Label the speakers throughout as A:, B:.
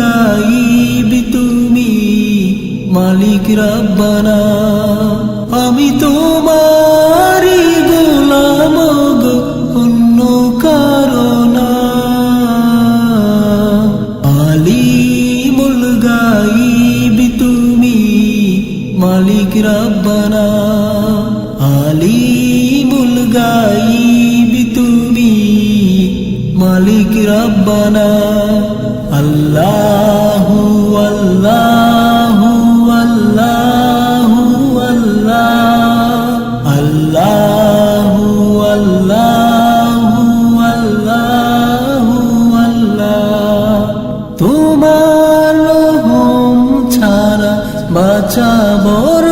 A: গাইবি তুমি, মালিক রাব্বানা। আমি তোমারি গোলাম গো, অন্য কারণা। আলিমুল গাইবি তুমি, মালিক রাব্বানা। আলিমুল গাইবি মালিক রাব্বানা আল্লাহু আল্লাহু আল্লাহু আল্লাহ আল্লাহু আল্লাহু আল্লাহু আল্লাহ। তোমার ছাড়া বাঁচা বড়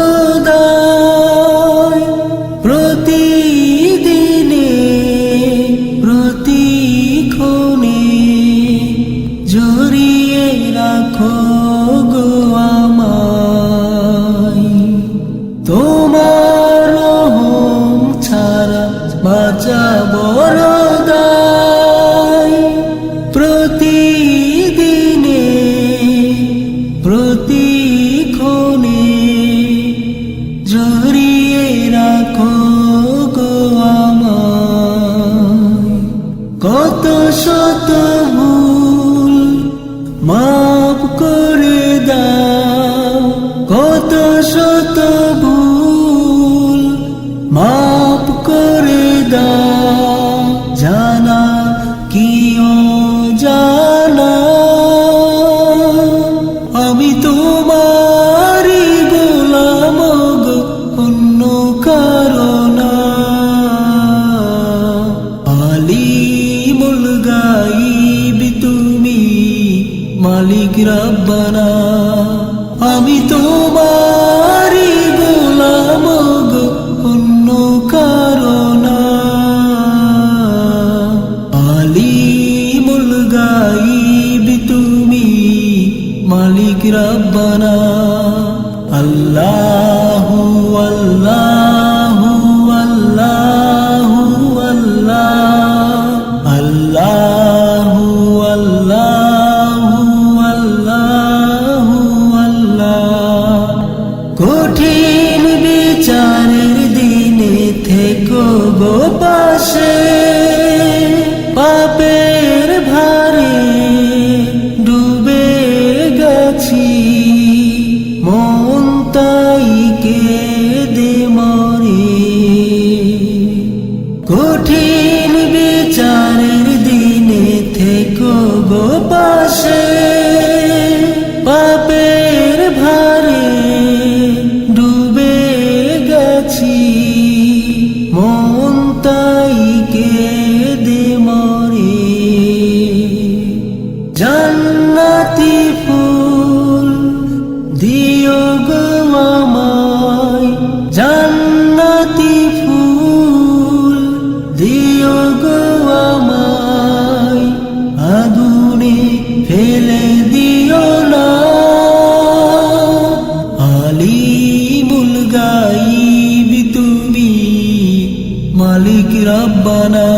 A: গাইবি তুমি মালিক রাব্বানা। আমি তোমারি দিও গো জান্নাতি ফুল দিও আগুনে ফেলে দিও না। গাইবি তুমি মালিক রব্বানা।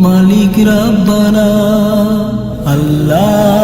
A: মালিক রব্বানা আল্লাহ।